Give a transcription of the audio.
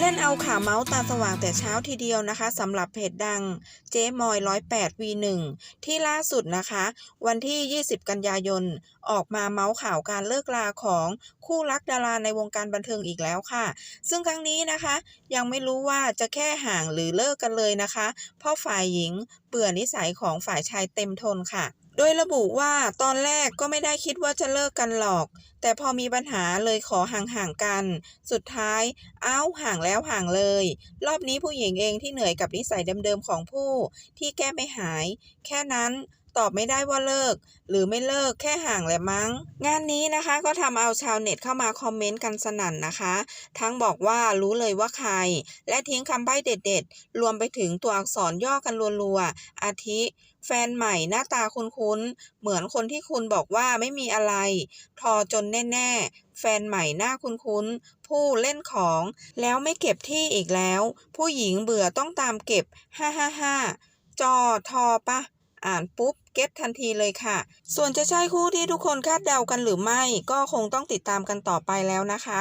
เล่นเอาข่าวเมาส์ตาสว่างแต่เช้าทีเดียวนะคะสำหรับเพจดังเจ๊มอย 108 V1 ที่ล่าสุดนะคะ วันที่ 20 กันยายน ออกมาเมาส์ข่าวการเลิกลาของคู่รักดาราในวงการบันเทิงอีกแล้วค่ะ ซึ่งครั้งนี้นะคะ ยังไม่รู้ว่าจะแค่ห่างหรือเลิกกันเลยนะคะ เพราะฝ่ายหญิงเบื่อนิสัยของฝ่ายชายเต็มทนค่ะ โดยระบุว่าตอนแรกก็ไม่ได้คิดว่าจะเลิกกันหรอก แต่พอมีปัญหาเลยขอห่างๆกัน สุดท้ายเอ้าห่างแล้วห่างเลย รอบนี้ผู้หญิงเองที่เหนื่อยกับนิสัยเดิมๆของผู้ ที่แก้ไม่หาย แค่นั้น ตอบไม่ได้ว่าเลิก หรือไม่เลิกแค่ห่างแหละมั้ง งานนี้นะคะก็ทำเอาชาวเน็ตเข้ามาคอมเมนต์กันสนั่นนะคะ ทั้งบอกว่ารู้เลยว่าใคร และทิ้งคำใบ้เด็ด ๆ รวมไปถึงตัวอักษรย่อกันรัวๆ อาทิ แฟนใหม่หน้าตาคุ้นๆ เหมือนคนที่คุณบอกว่าไม่มีอะไร ทอจนแน่ๆ แฟนใหม่หน้าคุ้นๆ ผู้เล่นของ แล้วไม่เก็บที่อีกแล้ว ผู้หญิงเบื่อต้องตามเก็บ ฮ่าฮ่าฮ่าจอทอปะ อ่านปุ๊บเก็ตทันทีเลยค่ะ ส่วนจะใช่คู่ที่ทุกคนคาดเดากันหรือไม่ ก็คงต้องติดตามกันต่อไปแล้วนะคะ